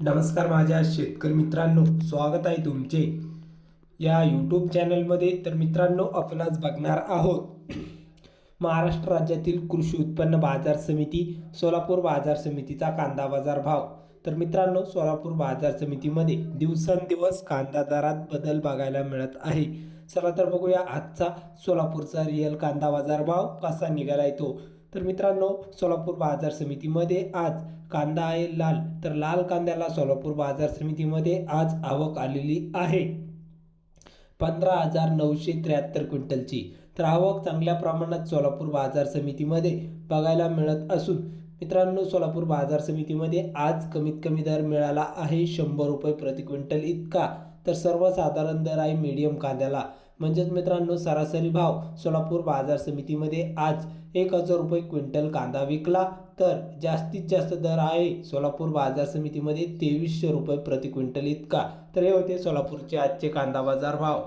नमस्कार माझ्या शेतकरी मित्रांनो स्वागत आहे तुमचे. या यूट्यूब चॅनलमध्ये तर मित्रांनो आपणच बघणार आहोत महाराष्ट्र राज्यातील कृषी उत्पन्न बाजार समिती सोलापूर बाजार समितीचा कांदा बाजार भाव. तर मित्रांनो सोलापूर बाजार समितीमध्ये दिवसेंदिवस कांदा दरात बदल बघायला मिळत आहे. चला तर बघूया आजचा सोलापूरचा रिअल कांदा बाजार भाव कसा निघाला येतो तर मित्रांनो सोलापूर बाजार समितीमध्ये आज कांदा आहे लाल. तर लाल कांद्याला सोलापूर बाजार समितीमध्ये आज आवक आलेली आहे. पंधरा हजार नऊशे त्र्याहत्तर क्विंटलची. तर आवक चांगल्या प्रमाणात सोलापूर बाजार समितीमध्ये बघायला मिळत असून मित्रांनो सोलापूर बाजार समितीमध्ये आज कमीत कमी दर मिळाला आहे. शंभर रुपये प्रति क्विंटल इतका. तर सर्वसाधारण दर आहे मीडियम कांद्याला. म्हणजेच मित्रांनो सरासरी भाव सोलापूर बाजार समितीमध्ये आज एक हजार रुपये क्विंटल कांदा विकला. तर जास्तीत जास्त दर आहे सोलापूर बाजार समितीमध्ये तेवीसशे रुपये प्रति क्विंटल इतका. तर हे होते सोलापूरचे आजचे कांदा बाजार भाव.